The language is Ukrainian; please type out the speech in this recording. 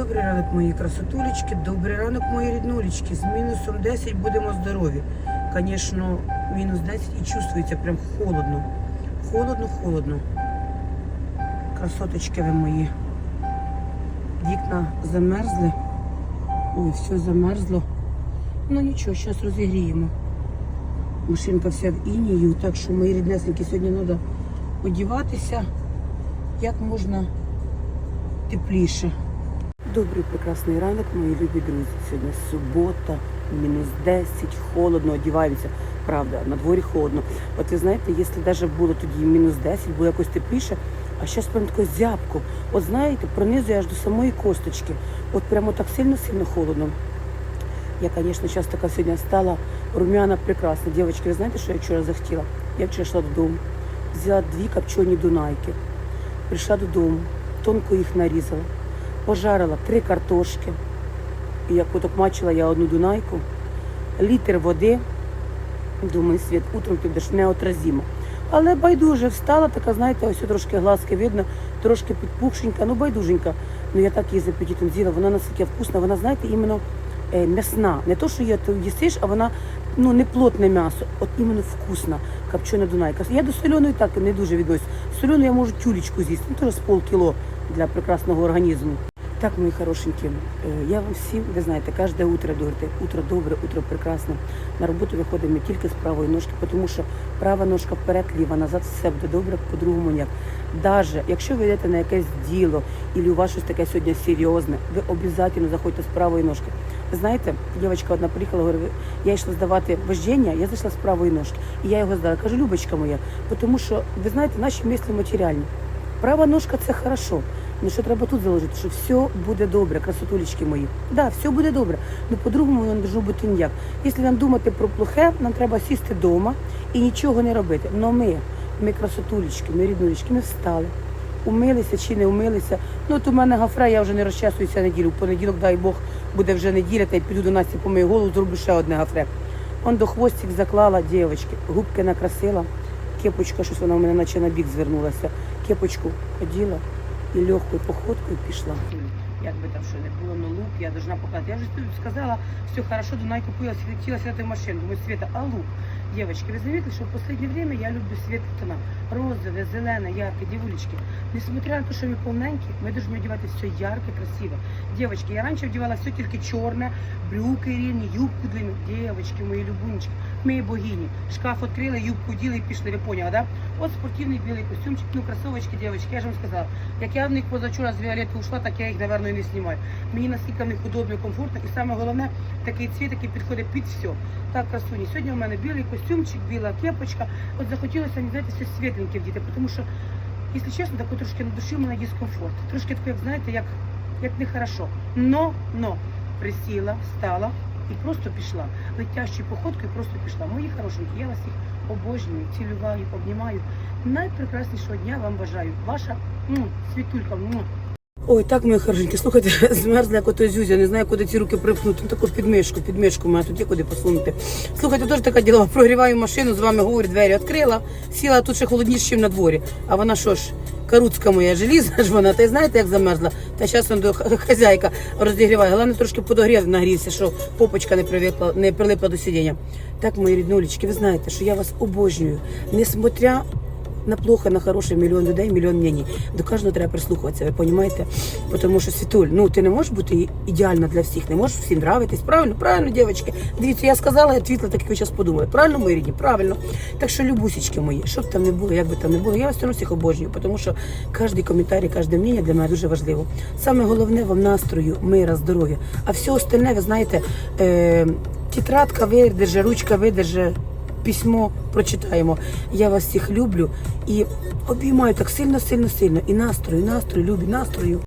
Добрий ранок, мої красотулечки, добрий ранок, мої ріднулечки. З мінусом 10 будемо здорові. Звісно, мінус 10 і чувствується прям холодно. Холодно, холодно. Красоточки ви мої. Вікна замерзли. Ой, все замерзло. Ну нічого, зараз розігріємо. Машинка вся в інію, так що мої ріднесеньки сьогодні треба одіватися як можна тепліше. Добрий прекрасний ранок, мої любі друзі. Сьогодні субота, мінус 10, холодно, одіваємося. Правда, на дворі холодно. От ви знаєте, якщо навіть було тоді мінус 10, було якось тепліше, а зараз прям таке зябко. От знаєте, пронизує аж до самої косточки. От прямо так сильно-сильно холодно. Я, звісно, зараз така сьогодні стала румяна прекрасна. Дівчатки, ви знаєте, що я вчора захотіла? Я вчора йшла додому, взяла дві копчені дунайки, прийшла додому, тонко їх нарізала, пожарила три картошки. І як отак мачила я одну дунайку, літр води. Думаю, світ, утром ти будеш неотразима. Але байдуже встала, така, знаєте, ось трошки глазки видно, трошки підпухшенька, ну байдуженька. Ну я так її з апетитом з'їла, вона настільки вкусна, вона, знаєте, іменно е, м'ясна. Не то, що її ти їсиш, а вона ну, не плотне м'ясо, от іменно вкусна, копчена дунайка. Я до соляної так не дуже відносин. Соляну я можу тюлечку з'їсти, ну теж з полкіло для прекрасного організму. Так, мої хорошенькі, е, я вам всім, ви знаєте, кожне утро говорите, утро добре, утро прекрасне. На роботу виходимо тільки з правої ножки, тому що права ножка вперед, ліва, назад, все буде добре, по-другому ніяк. Даже якщо ви йдете на якесь діло, і у вас щось таке сьогодні серйозне, ви обов'язково заходьте з правої ножки. Ви знаєте, дівчинка одна приїхала, говорить, я йшла здавати вождіння, я зайшла з правої ножки. І я його здала. Кажу, Любочка моя, тому що, ви знаєте, наші мислі матеріальні. Права ножка це хорошо. Ну що треба тут заложити, що все буде добре, красотулечки мої. Да, все буде добре. Ну по-другому не може бути ніяк. Якщо нам думати про плохе, нам треба сісти вдома і нічого не робити. Но ми, ми красотулечки, ми ріднулечки, ми встали. Умилися чи не умилися. Ну от у мене гафра, я вже не розчесуюся неділю. В понеділок, дай Бог, буде вже неділя, та й піду до Насті помию голову, зроблю ще одне гафре. Он до хвостик заклала дівчатки, губки накрасила, кепочка, щось вона у мене наче на бік звернулася. Кепочку оділа і легкою походкою пішла. Як там що не було, ну лук я должна показати. Я вже тут сказала, все хорошо, Дунай купила, хотіла сідати в машину. Думаю, Света, а лук? Девочки, вы заметили, что в последнее время я люблю свет тона. Розовые, зеленые, яркие, девулечки. Несмотря на то, что мы полненькие, мы должны одевать все ярко, красиво. Девочки, я раньше одевала все только черное, брюки рівні, юбку длинну. Девочки, мої любунечки, мої богині. Шкаф відкрили, юбку діли і пішли, ви поняли, да? От спортивний білий костюмчик, ну кросовочки, девочки, я ж вам сказала. Як я в них позавчора з Віолетти ушла, так я їх, напевно, і не знімаю. Мені наскільки в них удобно і саме головне, такий цвіт, який підходить під все. Так, красуні. Сьогодні у мене білий костюмчик, біла кепочка. От захотілося мені, знаєте, все світленьке вдіти, тому що, якщо чесно, тако трошки на душі у мене дискомфорт. Трошки таке, як знаєте, як, як нехорошо. Но, но, присіла, встала і просто пішла. Летящою походкою просто пішла. Мої хорошенькі, я вас їх обожнюю, цілюваю, обнімаю. Найпрекраснішого дня вам бажаю. Ваша м, світулька. м. Ой, так, мої хорошенькі, слухайте, змерзла як ото зюзя, не знаю, куди ці руки припнути. Ну, таку підмишку, підмишку мене тут є куди посунути. Слухайте, теж така діла, прогріваю машину, з вами говорю, двері відкрила, сіла тут ще холодніше, ніж на дворі. А вона що ж, каруцька моя желізна ж вона, та й знаєте, як замерзла? Та зараз он до хазяйка розігріває. Головне трошки подогрів нагрівся, що попочка не привикла, не прилипла до сидіння. Так, мої ріднулечки, ви знаєте, що я вас обожнюю, несмотря на плохо, на хороше мільйон людей, мільйон мнені. До кожного треба прислухатися, ви розумієте? Тому що Світуль, ну ти не можеш бути ідеальна для всіх, не можеш всім нравитись. Правильно, правильно, дівчатки. Дивіться, я сказала, я твітла, так як ви зараз подумали. Правильно, мої рідні? Правильно. Так що, любусічки мої, що б там не було, як би там не було, я вас одно всіх обожнюю, тому що кожен коментар, кожне мнення для мене дуже важливо. Саме головне вам настрою, мира, здоров'я. А все остальне, ви знаєте, е, тетрадка видерже, ручка видерже письмо прочитаємо. Я вас всіх люблю і обіймаю так сильно, сильно, сильно. І настрою, настрою, любі, настрою.